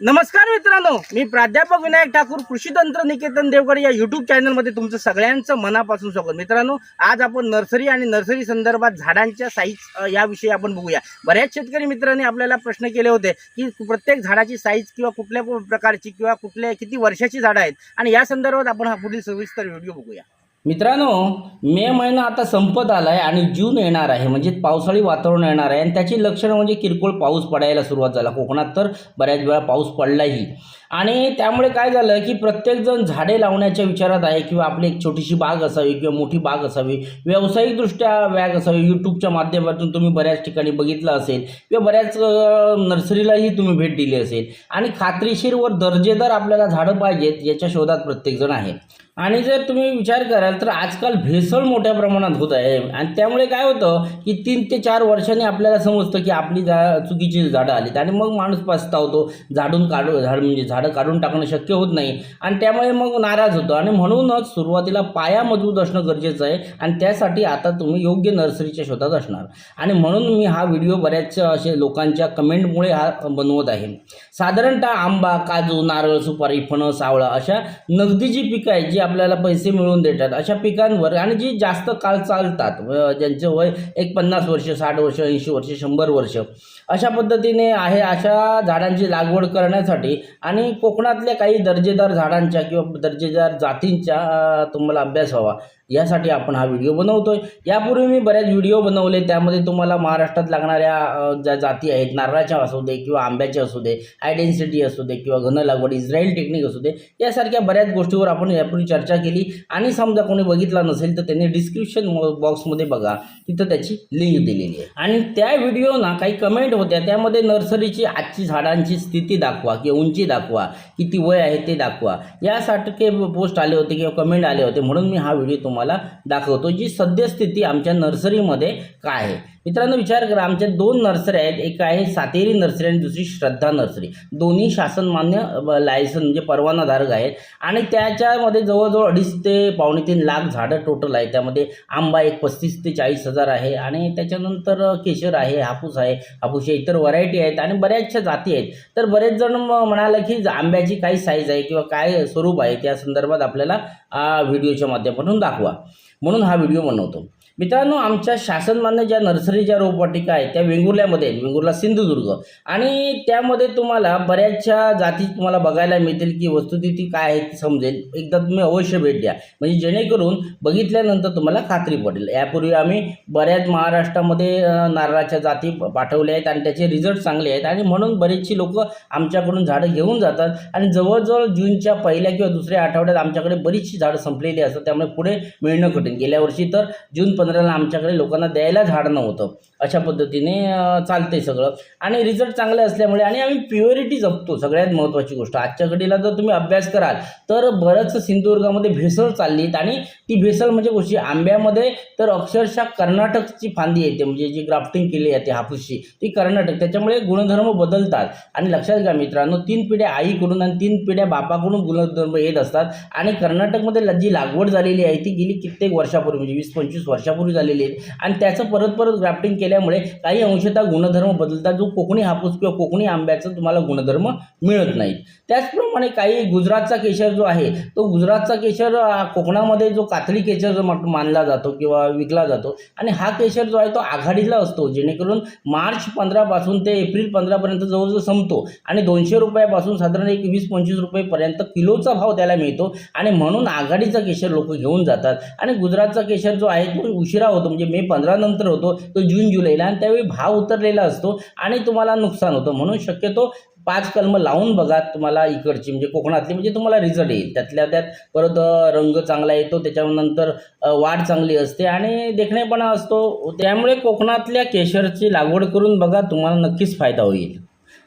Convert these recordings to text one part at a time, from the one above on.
नमस्कार मित्रांनो मी प्राध्यापक विनायक ठाकूर कृषी तंत्र निकेतन देवगड या युट्यूब चॅनलमध्ये तुमचं सगळ्यांचं मनापासून स्वागत. मित्रांनो आज आपण नर्सरी आणि नर्सरी संदर्भात झाडांच्या साईज याविषयी आपण बघूया. बऱ्याच शेतकरी मित्रांनी आपल्याला प्रश्न केले होते की प्रत्येक झाडाची साईज किंवा कुठल्या प्रकारची किंवा कुठल्या किती वर्षाची झाडं आहेत? आणि या संदर्भात आपण हा पुढील सविस्तर व्हिडिओ बघूया. मित्रांनो मे महिना आता संपत आला आहे आणि जून येणार आहे. म्हणजे पावसाळी वातावरण येणार आहे. आणि त्याची लक्षणं म्हणजे किरकोळ पाऊस पडायला सुरुवात झाला. कोकणात तर बऱ्याच वेळा पाऊस पडलाही. आणि त्यामुळे काय झालं की प्रत्येकजण झाडे लावण्याच्या विचारात आहे किंवा आपली एक छोटीशी बाग असावी किंवा मोठी बाग असावी व्यावसायिकदृष्ट्या बॅग असावी. यूट्यूबच्या माध्यमातून तुम्ही बऱ्याच ठिकाणी बघितलं असेल किंवा बऱ्याच नर्सरीलाही तुम्ही भेट दिली असेल. आणि खात्रीशीर व दर्जेदार आपल्याला झाडं पाहिजेत याच्या शोधात प्रत्येकजण आहे. आणि जर तुम्ही विचार कराल तर आजकाल भेसळ मोठ्या प्रमाणात होत आहे. आणि त्यामुळे काय होतं की तीन ते चार वर्षांनी आपल्याला समजतं की आपली जा चुकीची झाडं आलीत. आणि मग माणूस पस्तावतो झाडून काढू झाड म्हणजे झाडं झाडं काढून टाकणं शक्य होत नाही. आणि त्यामुळे मग नाराज होतो. आणि म्हणूनच सुरुवातीला पाया मजबूत असणं गरजेचं आहे. आणि त्यासाठी आता तुम्ही योग्य नर्सरीच्या शोधात असणार. आणि म्हणून मी हा व्हिडिओ बऱ्याच असे लोकांच्या कमेंटमुळे हा बनवत आहे. साधारणतः आंबा काजू नारळ सुपारी फणस आवळा अशा नगदीची पिकं आहेत जी आपल्याला पैसे मिळवून देतात अशा पिकांवर आणि जी जास्त काळ चालतात ज्यांचं ज्यांचे वय एक पन्नास वर्ष साठ वर्ष ऐंशी वर्ष शंभर वर्ष अशा पद्धतीने आहे अशा झाडांची लागवड करण्यासाठी आणि कोकणातल्या काही दर्जेदार झाडांच्या किंवा दर्जेदार जातींच्या तुम्हाला अभ्यास व्हावा. यासाठी आपण हा व्हिडिओ बनवतोय. यापूर्वी मी बऱ्याच व्हिडिओ बनवले. त्यामध्ये तुम्हाला महाराष्ट्रात लागणाऱ्या ज्या जाती आहेत नारळाच्या असू दे किंवा आंब्याच्या असू दे आयडेन्सिटी असू दे किंवा घन लागवड इस्रायल टेक्निक असू दे यासारख्या बऱ्याच गोष्टीवर आपण यापूर्वी चर्चा केली. आणि समजा कोणी बघितला नसेल तर त्यांनी डिस्क्रिप्शन बॉक्समध्ये बघा. तिथं त्याची लिंक दिलेली आहे. आणि त्या व्हिडिओना काही कमेंट होत्या. त्यामध्ये नर्सरीची आजची झाडांची स्थिती दाखवा किंवा उंची दाखवा किती वय आहे ते दाखवा. यासारखे पोस्ट आले होते किंवा कमेंट आले होते. म्हणून मी हा व्हिडिओ तुम्हाला दाखवतो जी सद्यस्थिती आमच्या नर्सरीमध्ये काय आहे. मित्रांनो विचार करा आमच्या दोन नर्सरी आहेत. एक आहे सातेरी नर्सरी आणि दुसरी श्रद्धा नर्सरी. दोन्ही शासनमान्य लायसन म्हणजे परवानाधारक आहेत. आणि त्याच्यामध्ये जवळजवळ अडीच ते पावणे तीन लाख झाडं टोटल आहे त्यामध्ये आंबा एक पस्तीस ते चाळीस हजार आहे. आणि त्याच्यानंतर केशर आहे हापूस आहे हापूसच्या इतर व्हरायटी आहेत आणि बऱ्याचशा जाती आहेत. तर बरेच जण म- की आंब्याची काय साईज आहे किंवा काय स्वरूप आहे त्या संदर्भात आपल्याला व्हिडिओच्या माध्यमातून दाखवा. म्हणून हा व्हिडिओ बनवतो. मित्रांनो आमच्या शासनमान्य ज्या नर्सरीच्या रोपवाटिका आहेत त्या वेंगुर्ल्यामध्ये वेंगुर्ला सिंधुदुर्ग. आणि त्यामध्ये तुम्हाला बऱ्याचशा जाती तुम्हाला बघायला मिळतील की वस्तुस्थिती काय आहे ती समजेल. एकदा तुम्ही अवश्य भेट द्या. म्हणजे जेणेकरून बघितल्यानंतर तुम्हाला खात्री पडेल. यापूर्वी आम्ही बऱ्याच महाराष्ट्रामध्ये नारळाच्या जाती पाठवल्या आहेत आणि त्याचे रिझल्ट चांगले आहेत. आणि म्हणून बरेचशी लोक आमच्याकडून झाडं घेऊन जातात. आणि जवळजवळ जूनच्या पहिल्या किंवा दुसऱ्या आठवड्यात आमच्याकडे बरीचशी झाडं संपलेली असतात. त्यामुळे पुढे मिळणं कठीण. गेल्या वर्षी तर जून पंधराला आमच्याकडे लोकांना द्यायला झाड नव्हतं. अशा पद्धतीने चालते सगळं. आणि रिझल्ट चांगले असल्यामुळे आणि आम्ही प्युअरिटी जपतो. सगळ्यात महत्त्वाची गोष्ट. आजच्या घडीला जर तुम्ही अभ्यास कराल तर बरंच सिंधुदुर्गामध्ये भेसळ चाललीत आणि ती भेसळ म्हणजे कशी आंब्यामध्ये तर अक्षरशः कर्नाटकची फांदी येते. म्हणजे जी ग्राफ्टिंग केली जाते हापूसची ती कर्नाटक. त्याच्यामुळे गुणधर्म बदलतात. आणि लक्षात घ्या मित्रांनो तीन पिढ्या आईकडून आणि तीन पिढ्या बापाकडून गुणधर्म येत असतात. आणि कर्नाटकमध्ये जी लागवड झालेली आहे ती गेली कित्येक वर्षापूर्वी म्हणजे वीस पंचवीस वर्षापूर्वी झालेली आहेत आणि त्याचं परत परत ग्राफ्टिंग केल्यामुळे काही अंशतः गुणधर्म बदलतात. जो कोकणी हापूस किंवा कोकणी आंब्याचं तुम्हाला गुणधर्म मिळत नाहीत. त्याचप्रमाणे काही गुजरातचा केशर जो आहे तो गुजरातचा केशर कोकणामध्ये जो कातळी केशर जो मानला जातो किंवा विकला जातो आणि हा केशर जो आहे तो आघाडीला असतो. जेणेकरून मार्च पंधरापासून ते एप्रिल पंधरापर्यंत जवळजवळ संपतो आणि दोनशे रुपयापासून साधारण एक वीस पंचवीस रुपयेपर्यंत किलोचा भाव त्याला मिळतो आणि म्हणून आघाडीचा केशर लोक घेऊन जातात. आणि गुजरातचा केशर जो आहे तो उशिरा होतो म्हणजे मे पंधरा नंतर होतो तो जून जुलैला आणि त्यावेळी भाव उतरलेला असतो आणि तुम्हाला नुकसान होतं. म्हणून शक्यतो पाच कलमं लावून बघा तुम्हाला इकडची म्हणजे कोकणातली म्हणजे तुम्हाला रिझल्ट येईल. त्यातल्या त्यात परत रंग चांगला येतो त्याच्यानंतर वाढ चांगली असते आणि देखणेपणा असतो. त्यामुळे कोकणातल्या केशरची लागवड करून बघा तुम्हाला नक्कीच फायदा होईल.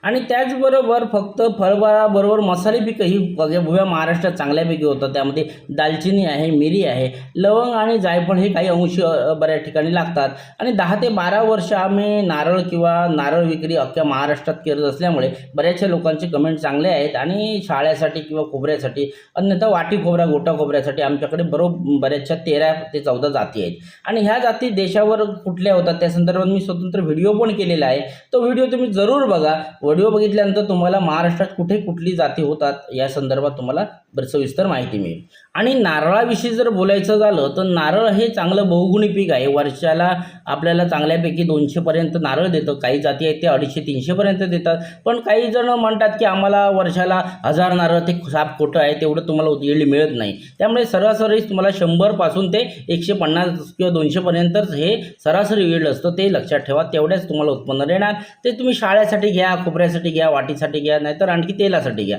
आणि त्याचबरोबर फक्त फळबाळाबरोबर मसाले पिकं ही भव्या भुव्या महाराष्ट्रात चांगल्यापैकी होतात. त्यामध्ये दालचिनी आहे मिरी आहे लवंग आणि जायफळ हे काही अंश बऱ्याच ठिकाणी लागतात. आणि दहा ते बारा वर्ष आम्ही नारळ किंवा नारळ विक्री अख्ख्या महाराष्ट्रात करत असल्यामुळे बऱ्याचशा लोकांचे कमेंट चांगले आहेत आणि शाळेसाठी किंवा खोबऱ्यासाठी अन्यथा वाटी खोबऱ्या गोटा खोबऱ्यासाठी आमच्याकडे बरोबर बऱ्याचशा तेरा ते चौदा जाती आहेत. आणि ह्या जाती देशावर कुठल्या होतात? त्या संदर्भात मी स्वतंत्र व्हिडिओ पण केलेला आहे. तो व्हिडिओ तुम्ही जरूर बघा. व्हिडिओ बघितल्यानंतर तुम्हाला महाराष्ट्रात कुठे कुठली जाती होतात या संदर्भात तुम्हाला बरं सविस्तर माहिती मिळेल. आणि नारळाविषयी जर बोलायचं झालं तर नारळ हे चांगलं बहुगुणी पीक आहे. वर्षाला आपल्याला चांगल्यापैकी दोनशेपर्यंत नारळ देतं. काही जाती आहेत ते अडीचशे तीनशेपर्यंत देतात. पण काही जण म्हणतात की आम्हाला वर्षाला हजार नारळ ते साप खोटं आहे तेवढं तुम्हाला येळी मिळत नाही. त्यामुळे सरासरी तुम्हाला शंभरपासून ते एकशे पन्नास किंवा दोनशेपर्यंतच हे सरासरी येळ असतं. ते लक्षात ठेवा तेवढ्याच तुम्हाला उत्पन्न देणार. ते तुम्ही शाळेसाठी घ्या खोबऱ्यासाठी घ्या वाटीसाठी घ्या नाहीतर आणखी तेलासाठी घ्या.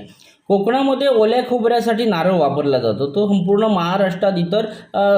कोकणामध्ये ओल्या खोबऱ्यासाठी नारळ वापरला जातो. तो संपूर्ण महाराष्ट्रात इतर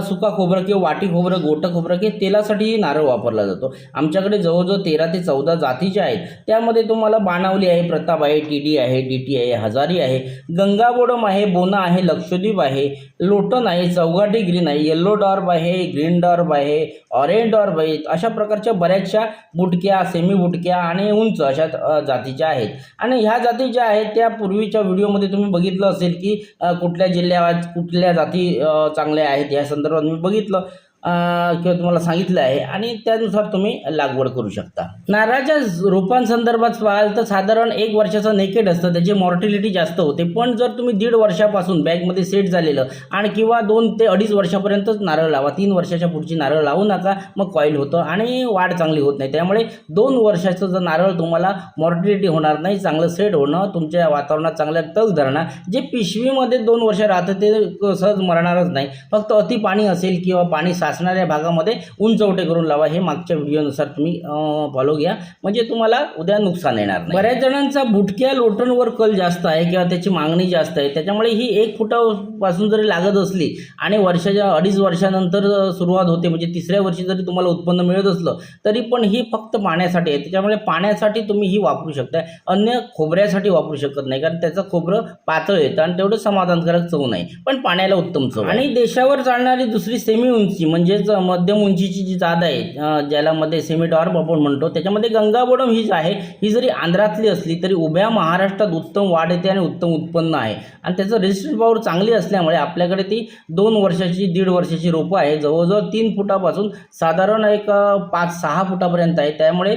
सुका खोबरं किंवा वाटी खोबरं गोटं खोबरं किंवा तेलासाठीही नारळ वापरला जातो. आमच्याकडे जवळजवळ तेरा ते चौदा जातीच्या आहेत. त्यामध्ये तुम्हाला बाणावली आहे प्रताप आहे टी डी आहे डी टी आहे हजारी आहे गंगाबोडम आहे बोना आहे लक्षद्वीप आहे लोटन आहे चौघाटी ग्रीन आहे येल्लो डॉर्ब आहे ग्रीन डॉर्ब आहे ऑरेंज डॉर्ब आहे अशा प्रकारच्या बऱ्याचशा बुटक्या सेमी बुटक्या आणि उंच अशा जातीच्या आहेत. आणि ह्या जाती ज्या आहेत त्या पूर्वीच्या व्हिडिओ संदर्भामध्ये तुम्ही बघितलं असेल की कुठल्या जिल्ह्यात कुठल्या जाती चांगल्या आहेत या संदर्भात मी बघितलं. किंवा तुम्हाला सांगितलं आहे आणि त्यानुसार तुम्ही लागवड करू शकता. नारळाच्या रोपांसंदर्भात पाहाल तर साधारण एक वर्षाचं नेकेड असतं. त्याची मॉर्टिलिटी जास्त होते. पण जर तुम्ही दीड वर्षापासून बॅगमध्ये सेट झालेलं आणि किंवा दोन ते अडीच वर्षापर्यंतच नारळ लावा. तीन वर्षाच्या पुढची नारळ लावू नका. मग कॉईल होतं आणि वाढ चांगली होत नाही. त्यामुळे दोन वर्षाचं जर नारळ तुम्हाला मॉर्टिलिटी होणार नाही चांगलं सेट होणं तुमच्या वातावरणात चांगल्या तग धरणं जे पिशवीमध्ये दोन वर्ष राहतं ते सहज मरणारच नाही. फक्त अति पाणी असेल किंवा पाणी साचणाऱ्या भागामध्ये उंचवटे करून लावा हे मागच्या व्हिडिओनुसार तुम्ही फॉलो घ्या. म्हणजे तुम्हाला उद्या नुकसान येणार नाही. बऱ्याच जणांचा बुटक्या लोटनवर कल जास्त आहे किंवा त्याची मागणी जास्त आहे. त्याच्यामुळे ही एक फुटापासून जरी लागत असली आणि वर्षाच्या अडीच वर्षानंतर सुरुवात होते म्हणजे तिसऱ्या वर्षी जरी तुम्हाला उत्पन्न मिळत असलं तरी पण ही फक्त पाण्यासाठी आहे. त्याच्यामुळे पाण्यासाठी तुम्ही ही वापरू शकता अन्य खोबऱ्यासाठी वापरू शकत नाही कारण त्याचं खोबरं पातळ येतं आणि तेवढं समाधानकारक चव नाही. पण पाण्याला उत्तम चव. आणि देशावर चालणारी दुसरी सेमी उंची म्हणजेच मध्यम उंचीची जी जात आहे ज्याला मध्ये सेमी डॉर्प आपण म्हणतो त्याच्यामध्ये गंगाबोडम ही जी आहे ही जरी आंध्रातली असली तरी उभ्या महाराष्ट्रात उत्तम वाढ येते आणि उत्तम उत्पन्न आहे. आणि त्याचं रेजिस्ट्रेशन पॉवर चांगली असल्यामुळे आपल्याकडे ती दोन वर्षाची दीड वर्षाची रोपं आहे जवळजवळ तीन फुटापासून साधारण एक पाच सहा फुटापर्यंत आहे. त्यामुळे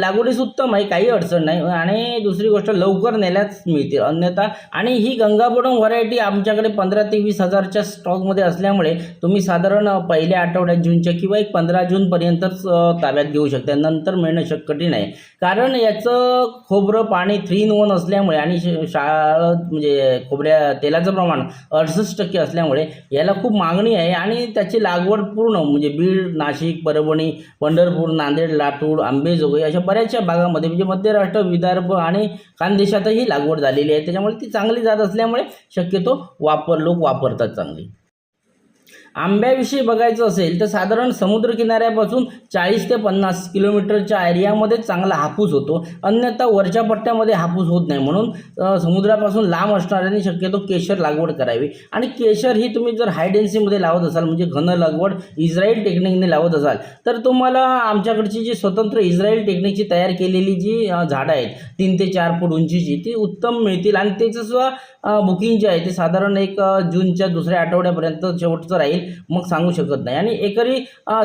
लागवडीस उत्तम आहे काही अडचण नाही. आणि दुसरी गोष्ट लवकर नेल्याच मिळते. अन्यथा आणि ही गंगाबोडम व्हरायटी आमच्याकडे पंधरा ते वीस हजारच्या स्टॉकमध्ये असल्यामुळे तुम्ही साधारण पहिल्या पहिल्या आठवड्यात जूनच्या किंवा एक पंधरा जूनपर्यंतच ताब्यात घेऊ शकता. नंतर मिळणं शक कठीण आहे कारण याचं खोबरं पाणी थ्री इन वन असल्यामुळे आणि शाळा म्हणजे खोबऱ्या तेलाचं प्रमाण अडसष्ट टक्के असल्यामुळे याला खूप मागणी आहे आणि त्याची लागवड पूर्ण म्हणजे बीड नाशिक परभणी पंढरपूर नांदेड लातूर आंबेजोगाई अशा बऱ्याचशा भागामध्ये म्हणजे मध्य विदर्भ आणि खानदेशातही लागवड झालेली आहे. त्याच्यामुळे ती चांगली जात असल्यामुळे शक्यतो वापर लोक वापरतात चांगली. आंब्याविषयी बघायचं असेल तर साधारण समुद्रकिनाऱ्यापासून चाळीस ते पन्नास किलोमीटरच्या एरियामध्ये चांगला हापूस होतो. अन्यथा वरच्या पट्ट्यामध्ये हापूस होत नाही. म्हणून समुद्रापासून लांब असणाऱ्यांनी शक्यतो केशर लागवड करावी. आणि केशर ही तुम्ही जर हाय डेन्सीमध्ये लावत असाल म्हणजे घन लागवड इस्रायल टेक्निकने लावत असाल तर तुम्हाला आमच्याकडची जी स्वतंत्र इस्रायल टेक्निकची तयार केलेली जी झाडं आहेत तीन ते चार फूट उंचीची ती उत्तम मिळतील. आणि त्याचं सुद्धा बुकिंग जे आहे ते साधारण एक जूनच्या दुसऱ्या आठवड्यापर्यंत शेवटचं राहील. मग सांगू शकत नाही. आणि एकरी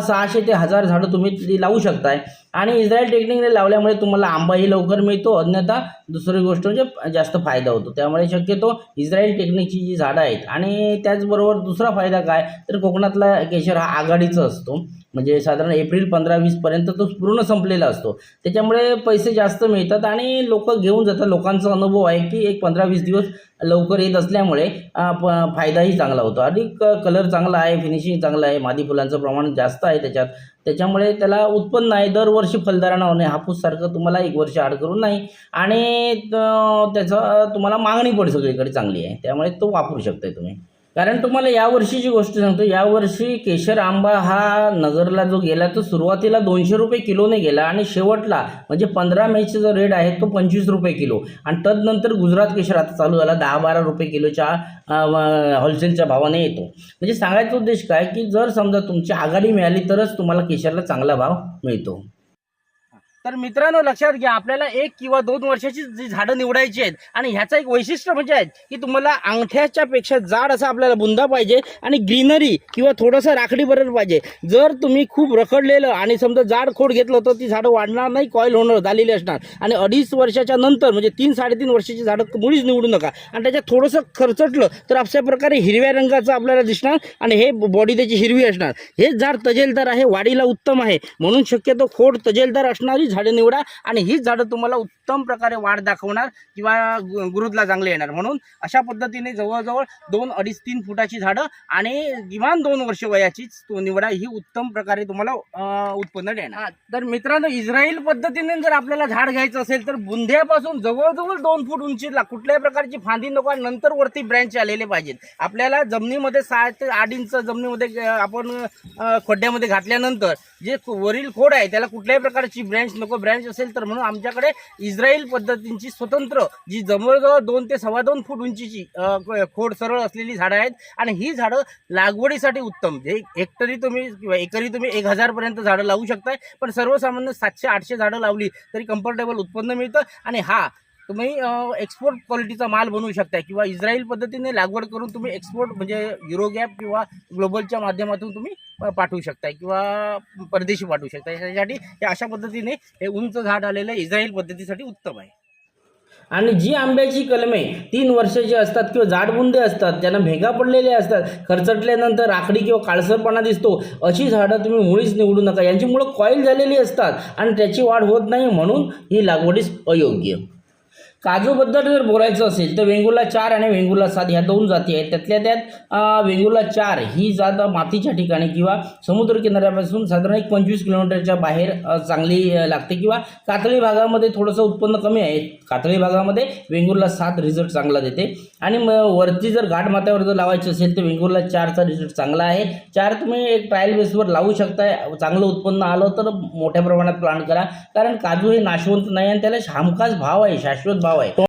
सहाशे ते हजार झाडं तुम्ही ती लावू शकताय. आणि इस्रायल टेक्निकने लावल्यामुळे तुम्हाला आंबाही लवकर मिळतो अन्यथा दुसरी गोष्ट म्हणजे जास्त फायदा होतो. त्यामुळे शक्यतो इस्रायल टेक्निकची जी झाडं आहेत आणि त्याचबरोबर दुसरा फायदा काय? तर कोकणातला केशर हा आघाडीचा असतो. म्हणजे साधारण एप्रिल पंधरा वीसपर्यंत तो पूर्ण संपलेला असतो. त्याच्यामुळे पैसे जास्त मिळतात आणि लोक घेऊन जातात. लोकांचा अनुभव आहे की एक पंधरा वीस दिवस लवकर येत असल्यामुळे प- फायदाही चांगला होतो. आणि क कलर चांगला आहे फिनिशिंग चांगलं आहे मादी फुलांचं प्रमाण जास्त आहे त्याच्यात. त्याच्यामुळे त्याला उत्पन्न आहे. दरवर्षी फलदारणा होणे हापूससारखं तुम्हाला एक वर्ष आड करून नाही. आणि त्याचं तुम्हाला मागणी पण सगळीकडे चांगली आहे. त्यामुळे तो वापरू शकताय तुम्ही. कारण तुम्हाला यावर्षीची गोष्ट सांगतो यावर्षी केशर आंबा हा नगरला जो गेला तो सुरुवातीला दोनशे रुपये किलोने गेला आणि शेवटला म्हणजे पंधरा मेचा जो रेट आहे तो पंचवीस रुपये किलो. आणि तदनंतर गुजरात केशर आता चालू झाला दहा बारा रुपये किलोच्या होलसेलच्या भावाने येतो. म्हणजे सांगायचा उद्देश काय की जर समजा तुमची आघाडी मिळाली तरच तुम्हाला केशरला चांगला भाव मिळतो. तर मित्रांनो लक्षात घ्या आपल्याला एक किंवा दोन वर्षाची जी झाडं निवडायची आहेत आणि ह्याचं एक वैशिष्ट्य म्हणजे आहे की तुम्हाला अंगठ्याच्या पेक्षा जाड असा आपल्याला बुंदा पाहिजे आणि ग्रीनरी किंवा थोडंसं राखडी बरं पाहिजे. जर तुम्ही खूप रखडलेलं आणि समजा जाड खोड घेतलं तर ती झाडं वाढणार नाही कॉईल होणार झालेली असणार. आणि अडीच वर्षाच्या नंतर म्हणजे तीन साडेतीन वर्षाची झाडं मुळीच निवडू नका. आणि त्याच्यात थोडंसं खर्चटलं तर अशा प्रकारे हिरव्या रंगाचं आपल्याला दिसणार आणि हे बॉडी त्याची हिरवी असणार. हेच झाड तजेलदार आहे वाढीला उत्तम आहे. म्हणून शक्यतो खोड तजेलदार असणारी झाडं निवडा आणि हीच झाडं तुम्हाला उत्तम प्रकारे वाढ दाखवणार किंवा गु- गुरुदला चांगले येणार. म्हणून अशा पद्धतीने जवळजवळ दोन अडीच तीन फुटाची झाडं आणि किमान दोन वर्ष वयाचीच तो निवडा ही उत्तम प्रकारे तुम्हाला उत्पन्न देणार. तर मित्रांनो इस्रायल पद्धतीने जर आपल्याला झाड घ्यायचं असेल तर बुंध्यापासून जवळजवळ दोन फूट उंचीला कुठल्याही प्रकारची फांदी नको नंतर वरती ब्रँच आलेले पाहिजेत. आपल्याला जमिनीमध्ये सहा ते आठ इंच जमिनीमध्ये आपण खड्ड्यामध्ये घातल्यानंतर जे वरील खोड आहे त्याला कुठल्याही प्रकारची ब्रँच नको ब्रँच असेल तर म्हणून आमच्याकडे इस्रायल पद्धतींची स्वतंत्र जी जवळजवळ दोन ते सव्वा दोन फूट उंचीची खोड सरळ असलेली झाडं आहेत. आणि ही झाडं लागवडीसाठी उत्तम. जे हेक्टरी तुम्ही किंवा एकरी तुम्ही एक हजारपर्यंत झाडं लावू शकताय. पण सर्वसामान्य सातशे आठशे झाडं लावली तरी कम्फर्टेबल उत्पन्न मिळतं. आणि हा तुम्ही एक्सपोर्ट क्वालिटीचा माल बनवू शकता किंवा इस्रायल पद्धतीने लागवड करून तुम्ही एक्सपोर्ट म्हणजे युरोगॅप किंवा ग्लोबलच्या माध्यमातून तुम्ही पाठवू शकता किंवा परदेशी पाठवू शकता याच्यासाठी हे अशा पद्धतीने हे उंच झाड आलेलं इस्रायल पद्धतीसाठी उत्तम आहे. आणि जी आंब्याची कलमे तीन वर्षाची असतात किंवा जाडबुंदे असतात ज्यांना भेगा पडलेले असतात खरचटल्यानंतर राखडी किंवा काळसरपणा दिसतो अशी झाडं तुम्ही मुळीच निवडू नका. यांची मुळं कॉईल झालेली असतात आणि त्याची वाढ होत नाही म्हणून ही लागवडीस अयोग्य. काजूबद्दल जर बोलायचं असेल तर वेंगुर्ला चार आणि वेंगुर्ला सात ह्या दोन जाती आहेत. त्यातल्या त्यात वेंगुला वेंगुर्ला चार ही जात मातीच्या ठिकाणी किंवा समुद्र किनाऱ्यापासून साधारण एक पंचवीस किलोमीटरच्या बाहेर चांगली लागते किंवा कातळी भागामध्ये थोडंसं उत्पन्न कमी आहे. कातळी भागामध्ये वेंगुर्ला सात रिझल्ट चांगला देते. आणि मग वरती जर घाट माथ्यावर जर लावायची असेल तर वेंगुर्ला चारचा रिझल्ट चांगला आहे. चार तुम्ही एक ट्रायल बेसवर लावू शकताय. चांगलं उत्पन्न आलं तर मोठ्या प्रमाणात प्लांट करा. कारण काजू हे नाशवंत नाही आणि त्याला हमखास भाव आहे. शाश्वत भाव आहे